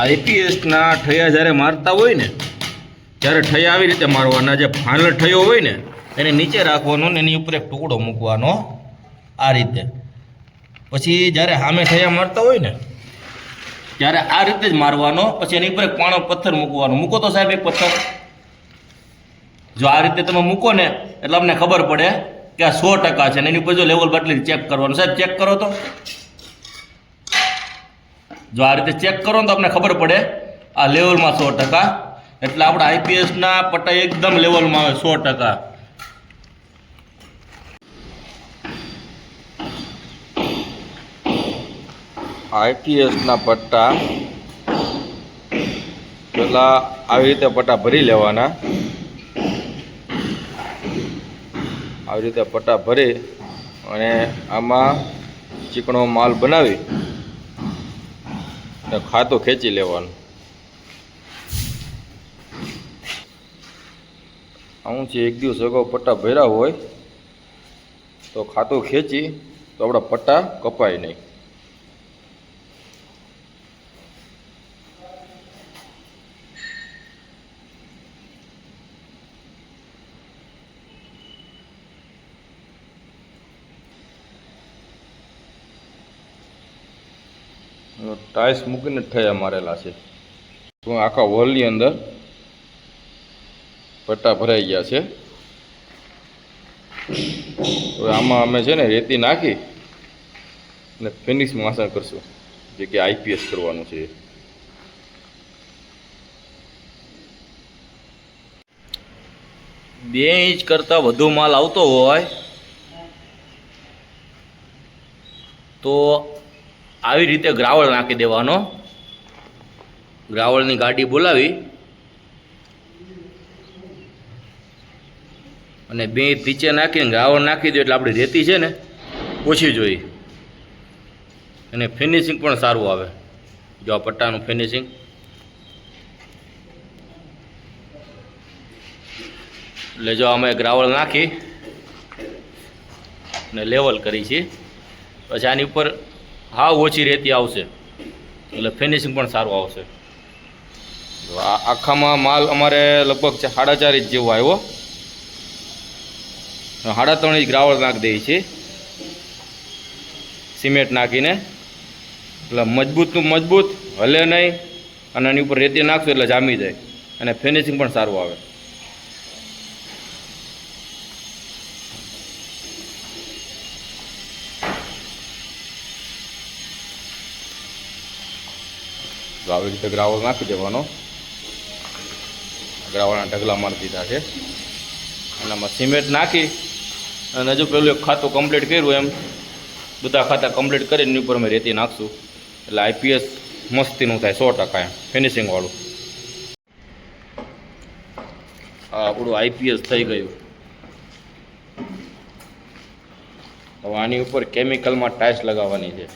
આઈપીએસના ઠૈયા જ્યારે મારતા હોય ને ત્યારે ઠૈયા આવી રીતે મારવાના જે ફાનલ ઠયો હોય ને, એને નીચે રાખવાનો ને એની ઉપર એક ટુકડો મૂકવાનો આ રીતે. પછી જ્યારે સામે ઠયા મારતા હોય ને, ત્યારે આ રીતે જ મારવાનો, પછી એની ઉપર એક પાણો પથ્થર મૂકવાનો. મૂકો તો સાહેબ એક પથ્થર. જો આ રીતે તમે મૂકો ને, એટલે અમને ખબર પડે કે આ સો ટકા છે ને એની ઉપર જો લેવલ બાટલી ચેક કરવાનું. સાહેબ ચેક કરો તો. જો આ રીતે ચેક કરો ને તો તમને ખબર પડે આ લેવલમાં સો ટકા. એટલે આપણા આઈપીએસના પટ્ટા એકદમ લેવલમાં આવે, સો ટકા. આઈપીએસના પટ્ટા પેલા આવી રીતે પટ્ટા ભરી લેવાના. આવી રીતે પટ્ટા ભરી અને આમાં ચીકણો માલ બનાવી ખાતું ખેંચી લેવાનું. આવું છે, એક દિવસ અગાઉ પટ્ટા ભર્યા હોય, તો ખાતું ખેંચી, તો આપણા પટ્ટા કપાય નહીં. ટાઇલ્સ મૂકીને ઠયા મારેલા છે. આખા હોલની અંદર પટ્ટા ભરાઈ ગયા છે. હવે આમાં અમે છે ને રેતી નાખી અને ફિનિશ માસણ કરશું, જે કે આઈપીએસ કરવાનું છે. બે ઇંચ કરતાં વધુ માલ આવતો હોય તો આવી રીતે ગ્રાવળ નાખી દેવાનો. ગ્રાવળની ગાડી બોલાવી અને બે નીચે નાખીને ગ્રાવળ નાખી દો એટલે આપણી રેતી છે ને ઓછી જોઈ. અને ફિનિશિંગ પણ સારું આવે. જો આ પટ્ટાનું ફિનિશિંગ એટલે જો અમે ગ્રાવળ નાખી ને લેવલ કરી છીએ પછી આની ઉપર હાવ ઓછી રેતી આવશે. એટલે ફિનિશિંગ પણ સારું આવશે. આખામાં માલ અમારે લગભગ સાડા ચાર ઇંચ જેવો આવ્યો. સાડા ત્રણ ઇંચ ગ્રાવળ નાખી દઈએ છીએ. સિમેન્ટ નાખીને. એટલે મજબૂતનું મજબૂત, હલે નહીં. અને એની ઉપર રેતી નાખશું એટલે જામી જાય. અને ફિનિશિંગ પણ સારું આવે. તો આવી રીતે ગ્રાવળ નાખી દેવાનો. ગ્રાવળના ઢગલા મારી દીધા છે. અને આમાં સિમેન્ટ નાખી અને હજુ પેલું એક ખાતું કમ્પ્લીટ કર્યું એમ. બધા ખાતા કમ્પ્લીટ કરીને એની ઉપર અમે રેતી નાખશું. એટલે આઈપીએસ મસ્તીનું થાય, સો ટકા એમ ફિનિશિંગવાળું આ આપણું આઈપીએસ થઈ ગયું. હવે આની ઉપર કેમિકલમાં ટાઇલ્સ લગાવવાની છે.